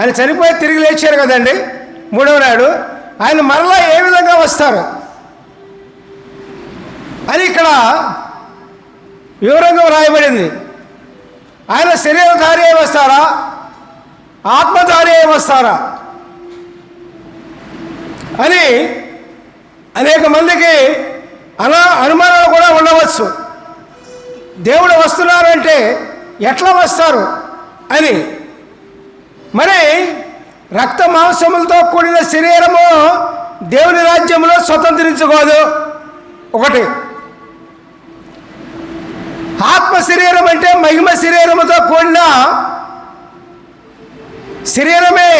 ఆయన చనిపోయి తిరిగి లేచారు కదండి. మూడవ నాడు ఆయన మరలా ఏ విధంగా వస్తారు? అని ఇక్కడ వివరంగా వ్రాయబడింది. ఆయన శరీరధారి అయి వస్తారా? ఆత్మధారి అయి వస్తారా? అని అనేక మందికి అనా అనుమానాలు కూడా ఉండవచ్చు. దేవుడు వస్తున్నారు అంటే ఎట్లా వస్తారు? అని మరి రక్త మాంసములతో కూడిన శరీరము దేవుని రాజ్యంలో స్వతంత్రించుకోదు. ఒకటి ఆత్మ శరీరం అంటే మహిమ శరీరముతో కూడిన శరీరమే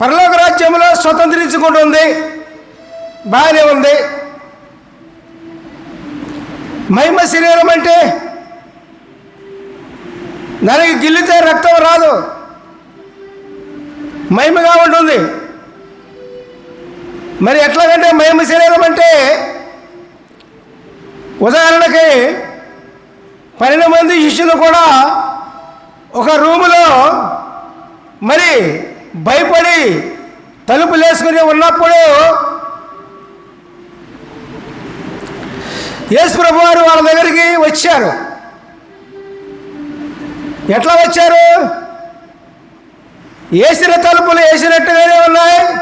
పరలోక రాజ్యంలో స్వతంత్రించుకుంటుంది. బాగానే ఉంది. మహిమ శరీరం అంటే దానికి గిల్లితే రక్తం రాదు. మహిమగా ఉంటుంది మరి ఎట్లాగంటే మహిమ శరీరం అంటే ఉదాహరణకి పన్నెండు మంది శిష్యులు కూడా ఒక రూములో మరి భయపడి తలుపులు వేసుకుని ఉన్నప్పుడు యేసుప్రభు వారు వాళ్ళ దగ్గరికి వచ్చారు. ఎట్లా వచ్చారు? వేసిన తలుపులు వేసినట్టుగానే ఉన్నాయి?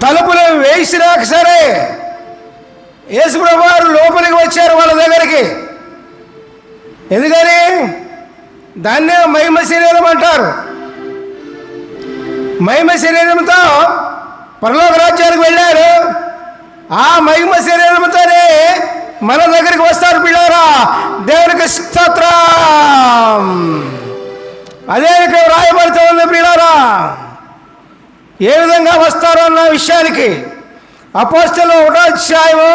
తలుపులు వేసినాక సరే యేసుప్రభు వారు లోపలికి వచ్చారు వాళ్ళ దగ్గరికి. ఎందుకని? దాన్నే మహిమ శరీరం అంటారు. మహిమ శరీరంతో పరలోక రాజ్యానికి వెళ్ళారు. ఆ మహిమ శరీరంతోనే మన దగ్గరికి వస్తారు పిల్లారా. దేవునికి స్తోత్రం. అదే ఇక్కడ రాయబడుతూ ఉంది పిల్లారా ఏ విధంగా వస్తారో అన్న విషయానికి అపోస్తలు ఒకటో అధ్యాయము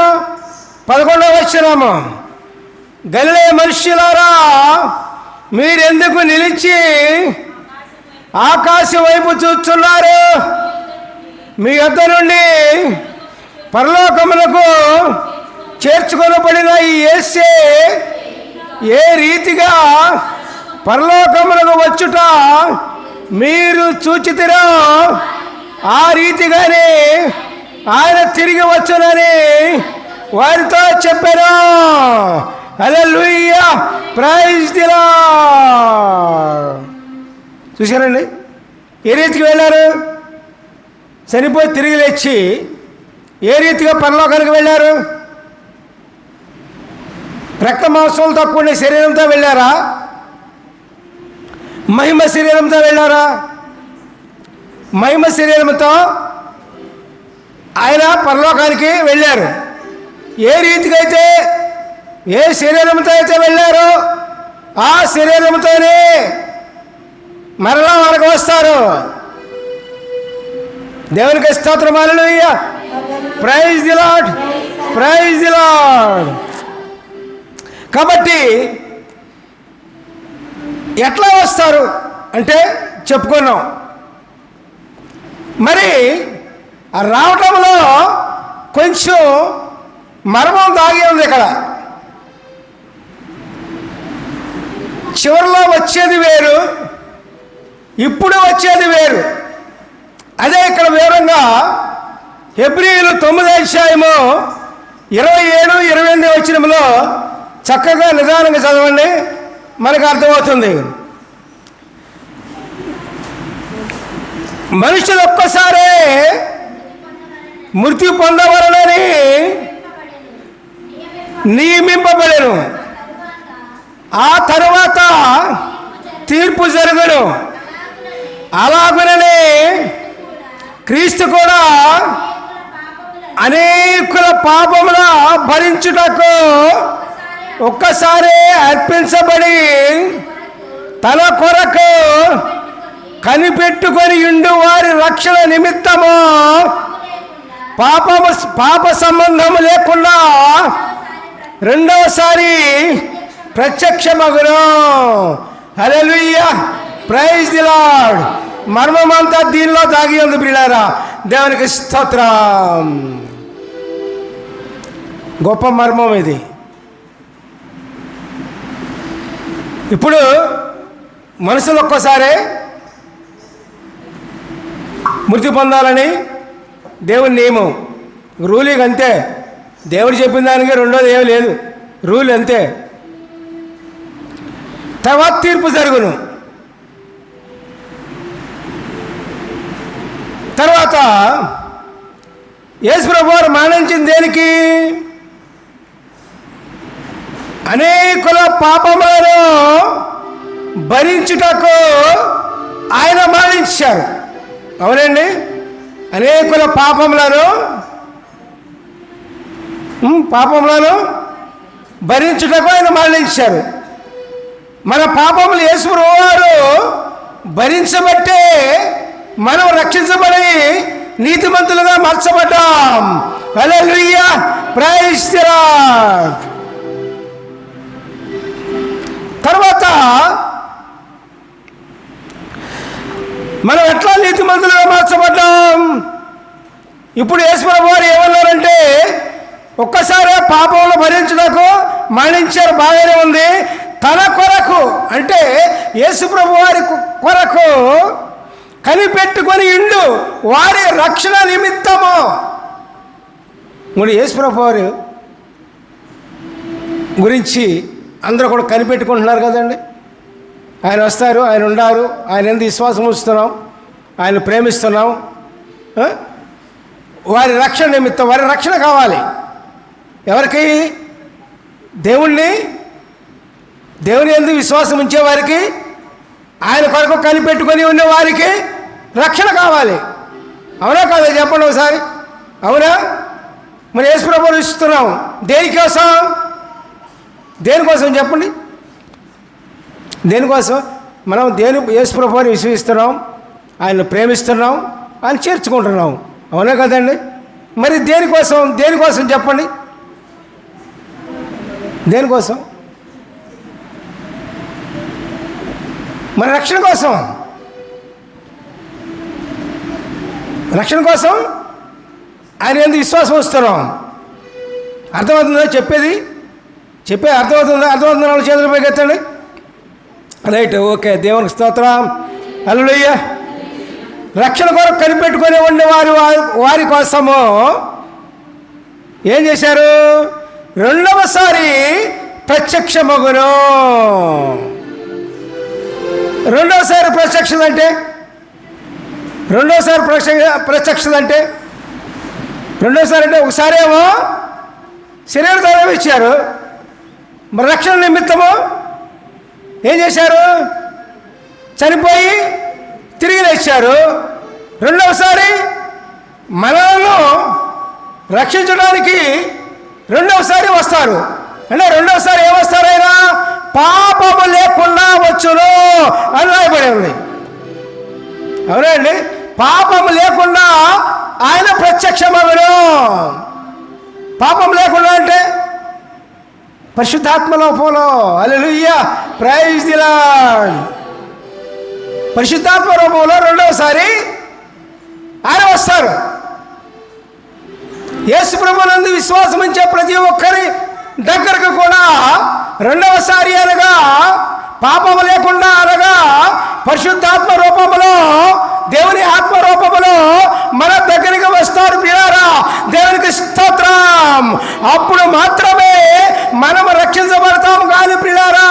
పదకొండవ వచ్చినాము గల్లే మనుషులారా మీరెందుకు నిలిచి ఆకాశం వైపు చూస్తున్నారు? మీ యొద్ద నుండి పరలోకములకు చేర్చుకొనబడిన ఈ ఏసే ఏ రీతిగా పరలోకములకు వచ్చుట మీరు చూచితిరో. ఆ రీతిగానే ఆయన తిరిగి వచ్చునని వారితో చెప్పారు లూయ ప్రైజ్ దిలా చూశారండి? ఏ రీతికి వెళ్ళారు? చనిపోయి తిరిగి లేచి ఏ రీతిగా పరలోకానికి వెళ్ళారు? రక్త మాంసంతో కూడిన శరీరంతో వెళ్ళారా? మహిమ శరీరంతో వెళ్ళారా? మహిమ శరీరంతో ఆయన పరలోకానికి వెళ్ళారు. ఏ రీతికైతే అయితే ఏ శరీరంతో అయితే వెళ్ళారో ఆ శరీరంతోనే మరలా మనకు వస్తారు. దేవునికి స్తోత్రమాలను praise the lord praise the lord కాబట్టి ఎట్లా వస్తారు? అంటే చెప్పుకున్నాం. మరి రావటంలో కొంచెం మర్మం దాగి ఉంది ఇక్కడ. చివరిలో వచ్చేది వేరు ఇప్పుడు వచ్చేది వేరు. అదే ఇక్కడ వివరంగా హెబ్రిలు తొమ్మిది అధ్యాయము ఇరవై ఏడు ఇరవై ఎనిమిది వచ్చినములో చక్కగా నిదానంగా చదవండి. మనకు అర్థమవుతుంది. మనుషులు ఒక్కసారే మృతి పొందవలనని నియమింపబడను. ఆ తర్వాత తీర్పు జరగను అలాగనే క్రీస్తు కూడా అనేకుల పాపముల భరించుటకు ఒక్కసారి అర్పించబడి తన కొరకు కనిపెట్టుకొని ఉండు వారి రక్షణ నిమిత్తము. పాపము పాప సంబంధము లేకుండా రెండవసారి ప్రత్యక్షమగును. Hallelujah praise the lord. మర్మమంతా దీనిలో దాగి ఉంది బిళ్ళారా దేవునికి స్తోత్రం. గొప్ప మర్మం ఇది. ఇప్పుడు మనుషులు ఒక్కోసారి మృతి పొందాలని దేవుని నియమం. రూలింగ్ అంతే. దేవుడు చెప్పిన దానికి రెండోది ఏమీ లేదు. రూల్ అంతే. తర్వాత తీర్పు జరుగును. తర్వాత యేసు వారు మరణించింది దేనికి? అనేకుల పాపములను భరించుటకు ఆయన మరణించారు. అవునండి? అనేకుల పాపములను పాపములను భరించుటకు ఆయన మరణించారు. మన పాపములు యేసుప్రభు వారు భరించబట్టే మనం రక్షించబడి నీతిమంతులుగా మార్చబడ్డాం. అలా ప్రైజ్ ది తర్వాత మనం ఎట్లా నీతిమంతులుగా మార్చబడ్డాం? ఇప్పుడు యేసుప్రభు వారు ఏమన్నారంటే ఒక్కసారి పాపంలో భరించడానికి మరణించారు బాగానే ఉంది. తన కొరకు అంటే యేసుప్రభు వారి కొరకు కనిపెట్టుకొని ఇండు వారి రక్షణ నిమిత్తము. మరి యేసుప్రభు వారు గురించి అందరూ కూడా కనిపెట్టుకుంటున్నారు కదండి. ఆయన వస్తారు ఆయన ఉండారు ఆయన ఎందుకు విశ్వాసం ఉంచుతున్నాం ఆయన ప్రేమిస్తున్నాం వారి రక్షణ నిమిత్తం వారి రక్షణ కావాలి. ఎవరికి? దేవుణ్ణి దేవుని ఎందుకు విశ్వాసం ఉంచే వారికి ఆయన కొరకు కనిపెట్టుకొని ఉన్న వారికి రక్షణ కావాలి. అవునా కాదా చెప్పండి ఒకసారి? అవునా? మరి యేసుప్రభుని ఇస్తున్నాం దేనికోసం? దేనికోసం చెప్పండి? దేనికోసం? మనం దేని యేసుప్రభుని విశ్వసిస్తున్నాం ఆయన ప్రేమిస్తున్నాం ఆయన చేర్చుకుంటున్నాం. అవునా కదండి? మరి దేనికోసం దేనికోసం చెప్పండి? దేనికోసం? మన రక్షణ కోసం. రక్షణ కోసం ఆయన ఎందుకు విశ్వాసం వస్తున్నాం అర్థమవుతుందో చెప్పేది? చెప్పే అర్థమవుతుందా? అర్థమవుతుంది? వాళ్ళ చేతుల పైకి ఎత్తండి. రైట్ ఓకే దేవునికి స్తోత్రం. అల్లుడయ్య రక్షణ కొరకు కనిపెట్టుకొని ఉండే వారి వారి- కోసము ఏం చేశారు? రెండవసారి ప్రత్యక్ష మగును రెండవసారి ప్రత్యక్షత అంటే రెండోసారి ప్రత్యక్ష ప్రత్యక్షదంటే రెండోసారి అంటే ఒకసారి ఏమో శరీర ఇచ్చారు. మరి రక్షణ నిమిత్తము ఏం చేశారు? చనిపోయి తిరిగి లేచారు. రెండవసారి మనలను రక్షించడానికి రెండవసారి వస్తారు. అంటే రెండవసారి ఏమొస్తారైనా పాపము లేకుండా వచ్చును అని రాయబడి ఉంది. అవునండి పాపం లేకుండా ఆయన ప్రత్యక్షమగును. పాపం లేకుండా అంటే? పరిశుద్ధాత్మ రూపంలో అలెలుయ్యా ప్రైజ్ ది పరిశుద్ధాత్మ రూపంలో రెండవసారి ఆయన వస్తారు. యేసు ప్రభునందు విశ్వాసం ఉంచే ప్రతి ఒక్కరి దగ్గరకు కూడా రెండవసారి అనగా పాపము లేకుండా అనగా పరిశుద్ధాత్మ రూపములో దేవుని ఆత్మరూపములో మన దగ్గరికి వస్తారు పిల్లరా దేవునికి స్తోత్రం. అప్పుడు మాత్రమే మనము రక్షించబడతాం కానీ పిల్లరా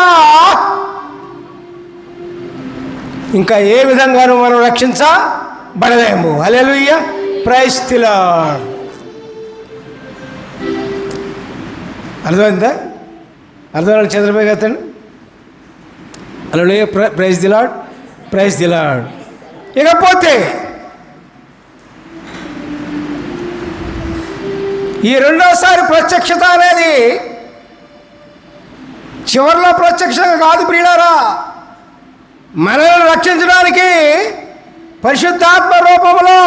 ఇంకా ఏ విధంగానూ మనం రక్షించబడలేము. అలెలుయ్య ప్రైస్తిలా అర్థమైందా? అర్థమైన చంద్రబాబు గారు అలెలుయ్య ప్రైజ్ దిలాడ్ ప్రైజ్ దిలాడ్ ఇకపోతే ఈ రెండోసారి ప్రత్యక్షత అనేది చివరిలో ప్రత్యక్షత కాదు ప్రియులారా. మనల్ని రక్షించడానికి పరిశుద్ధాత్మ రూపంలో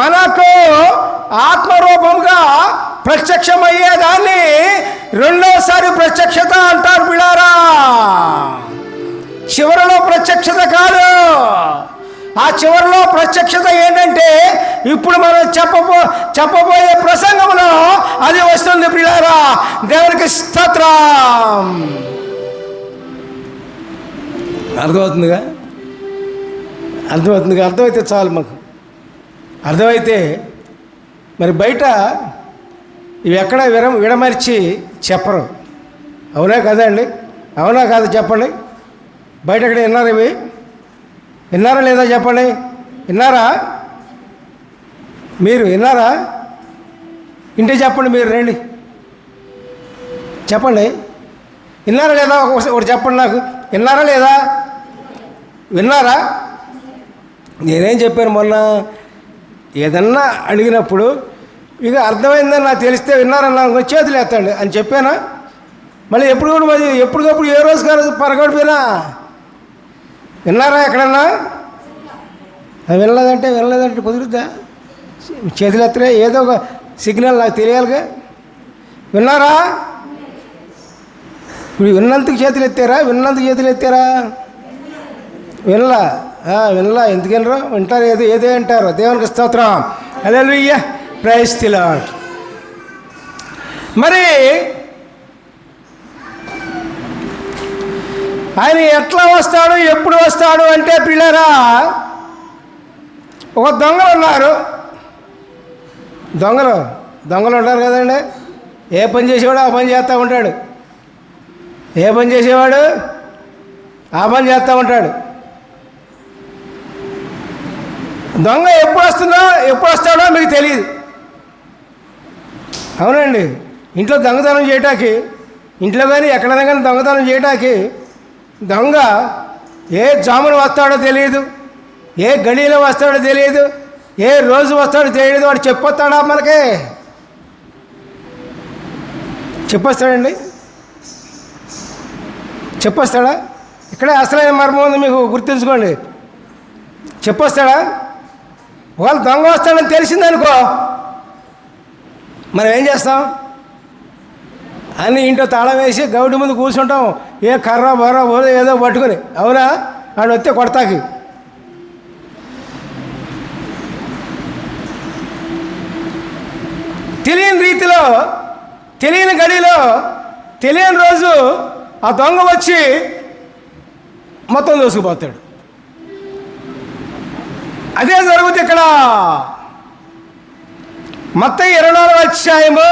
మనకు ఆత్మరూపంగా ప్రత్యక్షమయ్యేదాన్ని రెండోసారి ప్రత్యక్షత అంటారు పిడారా చివరిలో ప్రత్యక్షత కాదు. ఆ చివరిలో ప్రత్యక్షత ఏంటంటే ఇప్పుడు మనం చెప్పబో చెప్పబోయే ప్రసంగంలో అది వస్తుంది పిల్లారా దేవునికి స్తోత్రం. అర్థమవుతుందిగా? అర్థమవుతుందిగా? అర్థమైతే చాలు మాకు. అర్థమైతే మరి బయట ఇవి ఎక్కడ విర విడమర్చి చెప్పరు. అవునా కదా అండి? అవునా కాదు చెప్పండి? బయట ఎక్కడ విన్నారు ఇవి? విన్నారా లేదా చెప్పండి? విన్నారా? మీరు విన్నారా? ఇంటికి చెప్పండి మీరు రండి. చెప్పండి. విన్నారా లేదా? ఒకసారి ఒకటి చెప్పండి నాకు. విన్నారా లేదా? విన్నారా? నేనేం చెప్పాను మొన్న? ఏదన్నా అడిగినప్పుడు ఇక అర్థమైందని నాకు తెలిస్తే విన్నారన్నా చేతులు ఎత్తండి అని చెప్పానా? మళ్ళీ ఎప్పుడు కూడా మరి ఎప్పటికప్పుడు ఏ రోజు కాదు పరగడిపోయినా విన్నారా ఎక్కడన్నా? అది వినలేదంటే వినలేదంటే కుదురుద్దా? చేతులు ఎత్తలే ఏదో ఒక సిగ్నల్ నాకు తెలియాలిగా. విన్నారా? ఇప్పుడు విన్నందుకు చేతులు ఎత్తారా? విన్నందుకు చేతులు ఎత్తారా? వినలా. వినలా. ఎందుకు వింటారు ఏదో ఏదే అంటారు. దేవునికి స్తోత్రం. అదే ప్రైస్ తిలాట్ మరి ఆయన ఎట్లా వస్తాడు ఎప్పుడు వస్తాడు అంటే పిల్లరా ఒక దొంగలు ఉన్నారు. దొంగలు దొంగలు ఉంటారు కదండి. ఏ పని చేసేవాడు ఆ పని చేస్తూ ఉంటాడు. ఏ పని చేసేవాడు ఆ పని చేస్తూ ఉంటాడు. దొంగ ఎప్పుడు వస్తుందో ఎప్పుడు వస్తాడో మీకు తెలియదు అవునండి. ఇంట్లో దొంగతనం చేయటానికి ఇంట్లో కానీ ఎక్కడైనా కానీ దొంగతనం చేయటానికి దొంగ ఏ జామున వస్తాడో తెలియదు ఏ గడిలో వస్తాడో తెలియదు ఏ రోజు వస్తాడో తెలియదు వాడు చెప్పొస్తాడా మనకి? చెప్పొస్తాడండి. చెప్పొస్తాడా? ఇక్కడే అసలైన మర్మం ఉంది మీకు గుర్తుంచుకోండి. చెప్పొస్తాడా? వాళ్ళు దొంగ వస్తాడని తెలిసిందనుకో మనం ఏం చేస్తాం? అని ఇంట్లో తాళం వేసి గౌడి ముందు కూర్చుంటాం. ఏ కర్ర బర్ర బోర ఏదో పట్టుకుని. అవునా? ఆడు వస్తే కొడతాకి. తెలియని రీతిలో తెలియని గడిలో తెలియని రోజు ఆ దొంగ వచ్చి మొత్తం దోసుకుపోతాడు. అదే జరుగుతుంది ఇక్కడ. మొత్తం ఇరవై నాలుగు అధ్యాయము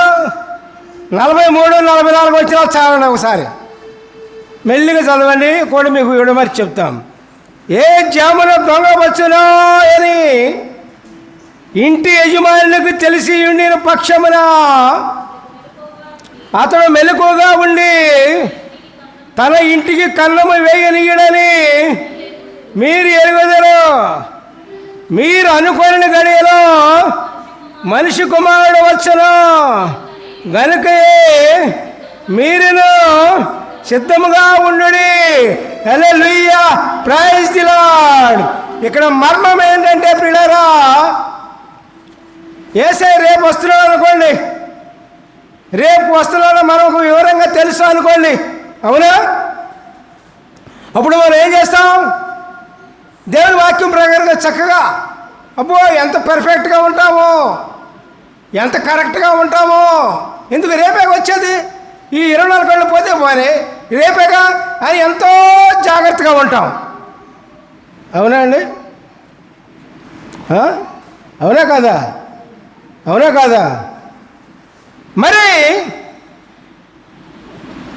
నలభై మూడు నలభై నాలుగు వచ్చిన చాలండి ఒకసారి. మెల్లిగా చదవండి కూడా మీకు విడమరి చెప్తాం. ఏ జామున దొంగ వచ్చునా అని ఇంటి యజమానులకు తెలిసి ఉండిన పక్షమున? అతడు మెలకుగా ఉండి తన ఇంటికి కన్నము వేయనీయడని మీరు ఎరుగుదరు మీరు అనుకోని గడియలో మనిషి కుమారుడు వచ్చను. వెనుకయే మీరును సిద్ధముగా ఉండు హల్లెలూయా. ప్రైజ్ ది ఇక్కడ మర్మం ఏంటంటే పిల్లరా ఏసై రేపు వస్తున్నాడు అనుకోండి. రేపు వస్తున్నాడు మనకు వివరంగా తెలుసు అనుకోండి. అవునా? అప్పుడు మనం ఏం చేస్తాం? దేవుని వాక్యం ప్రకారంగా చక్కగా అబ్బో ఎంత పర్ఫెక్ట్గా ఉంటామో ఎంత కరెక్ట్గా ఉంటామో ఎందుకు రేపే వచ్చేది? ఈ ఇరవై నాలుగు గంటలు పోతే పోనీ రేపేగా? అని ఎంతో జాగ్రత్తగా ఉంటాం. అవునా అండి? అవునా కాదా? అవునా కాదా? మరి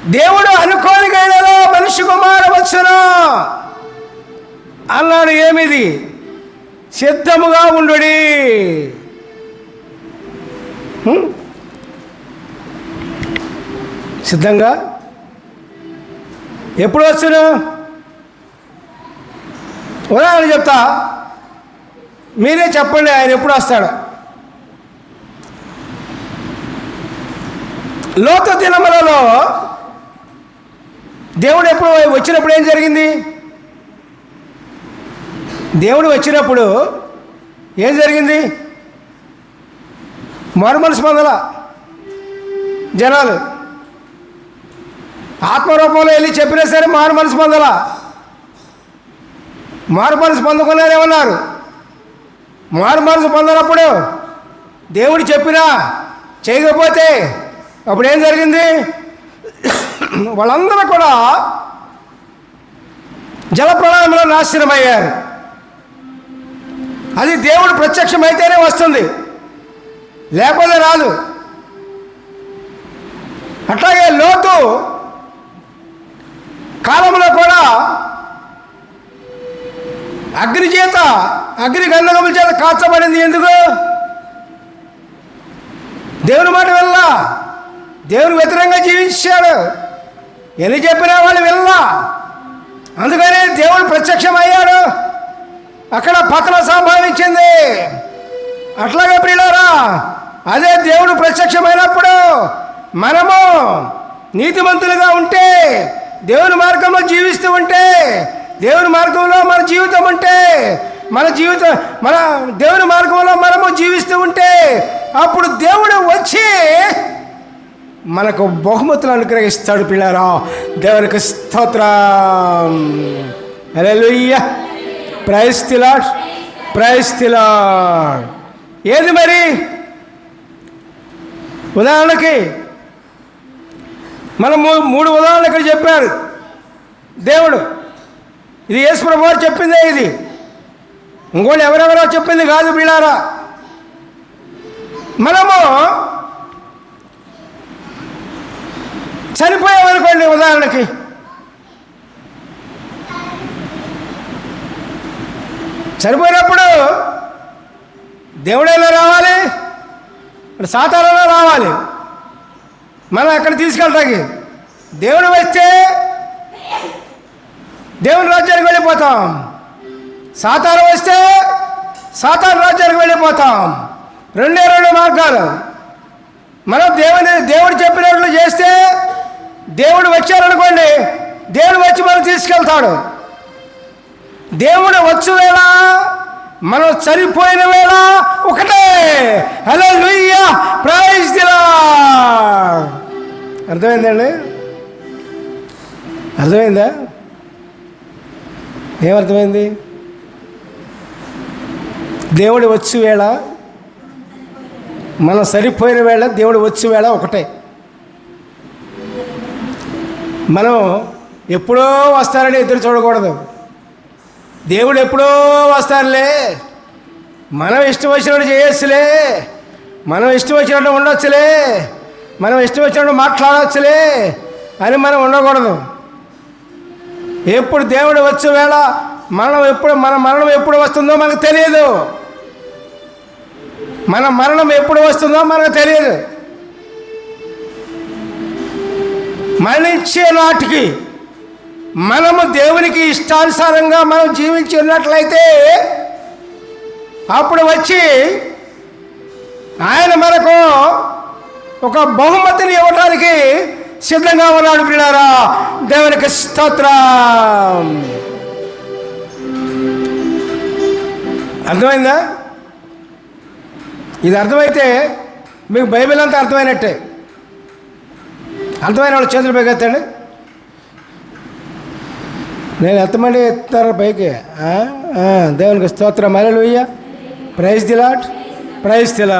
దేవుడు అనుకోని గైనలో మనిషి కుమారవచ్చును అన్నాడు ఏమిది? సిద్ధముగా ఉండు సిద్ధంగా? ఎప్పుడు వచ్చును ఉదాహరణ చెప్తా. మీరే చెప్పండి ఆయన ఎప్పుడు వస్తాడు? లోత దినములలో దేవుడు ఎప్పుడు వచ్చినప్పుడు ఏం జరిగింది? దేవుడు వచ్చినప్పుడు ఏం జరిగింది? మరుమలు స్పందల జనాలు ఆత్మరూపంలో వెళ్ళి చెప్పినా సరే మారు మనసు పొందల. మారు మనసు పొందుకున్నారేమన్నారు మారు మనసు పొందనప్పుడు దేవుడు చెప్పినా చేయకపోతే అప్పుడు ఏం జరిగింది? వాళ్ళందరూ కూడా జలప్రళయంలో నాశనమయ్యారు. అది దేవుడు ప్రత్యక్షమైతేనే వస్తుంది. లేకపోతే రాదు. అట్లాగే లోతు కాలంలో కూడా అగ్ని చేత అగ్ని గంధకముల చేత కాల్చబడింది ఎందుకు? దేవుని మాట వెళ్ళ దేవుని వ్యతిరేకంగా జీవించాడు. ఎన్ని చెప్పినా వాళ్ళు వెళ్ళ అందుకనే దేవుడు ప్రత్యక్షమయ్యాడు. అక్కడ పతనం సంభవించింది. అట్లాగే ప్రియులారా అదే దేవుడు ప్రత్యక్షమైనప్పుడు మనము నీతిమంతులుగా ఉంటే దేవుని మార్గంలో జీవిస్తూ ఉంటే దేవుని మార్గంలో మన జీవితం ఉంటే మన జీవితం మన దేవుని మార్గంలో మనము జీవిస్తూ ఉంటే అప్పుడు దేవుడు వచ్చి మనకు బహుమతులు అనుగ్రహిస్తాడు పిల్లరా. దేవునికి స్తోత్రం. హల్లెలూయా. ప్రైస్ తిలాడ్ ప్రైస్ తిలాడ్ ఏది మరి? ఉదాహరణకి మనం మూడు ఉదాహరణలు ఇక్కడ చెప్పారు. దేవుడు ఇది యేసు ప్రభు చెప్పిందే ఇది. ఇంకోటి ఎవరెవరో చెప్పింది కాదు పిల్లారా మనము చనిపోయామనుకోండి ఉదాహరణకి. చనిపోయినప్పుడు దేవుడైనా రావాలి ఇక్కడ సాతాలలో రావాలి. మనం అక్కడ తీసుకెళ్ళటానికి దేవుడు వస్తే దేవుని రాజ్యానికి వెళ్ళిపోతాం. సాతాను వస్తే సాతాను రాజ్యానికి వెళ్ళిపోతాం. రెండే రెండు మార్గాలు. మనం దేవుని దేవుడు చెప్పినట్లు చేస్తే దేవుడు వచ్చారనుకోండి దేవుడు వచ్చి మనం తీసుకెళ్తాడు. దేవుడు వచ్చు వేళ మనం చనిపోయిన వేళ ఒకటే. హలో లుయ్యా ప్రైజ్ దిలా అర్థమైందండి? అర్థమైందా? ఏమర్థమైంది దేవుడు వచ్చి వేళ మనం సరిపోయిన వేళ దేవుడు వచ్చి వేళ ఒకటే. మనం ఎప్పుడో వస్తారని ఎదురు చూడకూడదు. దేవుడు ఎప్పుడో వస్తారులే. మనం ఇష్టం వచ్చినట్టు చేయొచ్చులే. మనం ఇష్టం వచ్చినట్టు ఉండొచ్చులే. మనం ఇష్టం వచ్చినప్పుడు మాట్లాడవచ్చులే అని మనం ఉండకూడదు. ఎప్పుడు దేవుడు వచ్చే వేళ మరణం ఎప్పుడు మన మరణం ఎప్పుడు వస్తుందో మనకు తెలియదు. మన మరణం ఎప్పుడు వస్తుందో మనకు తెలియదు. మరణించే నాటికి మనము దేవునికి ఇష్టానుసారంగా మనం జీవించి ఉన్నట్లయితే అప్పుడు వచ్చి ఆయన మనకు ఒక బహుమతిని ఇవ్వడానికి సిద్ధంగా ఉన్నాడు పిల్లారా దేవునికి స్తోత్రం. అర్థమైందా? ఇది అర్థమైతే మీకు బైబిల్ అంతా అర్థమైనట్టే. అర్థమైన వాళ్ళు చేతులు పైకెత్తండి. నేను ఎంతమంది ఎత్తారు పైకి? దేవునికి స్తోత్రం. అలెలుయ్య ప్రైజ్ దిలాట్ ప్రైజ్ దిలా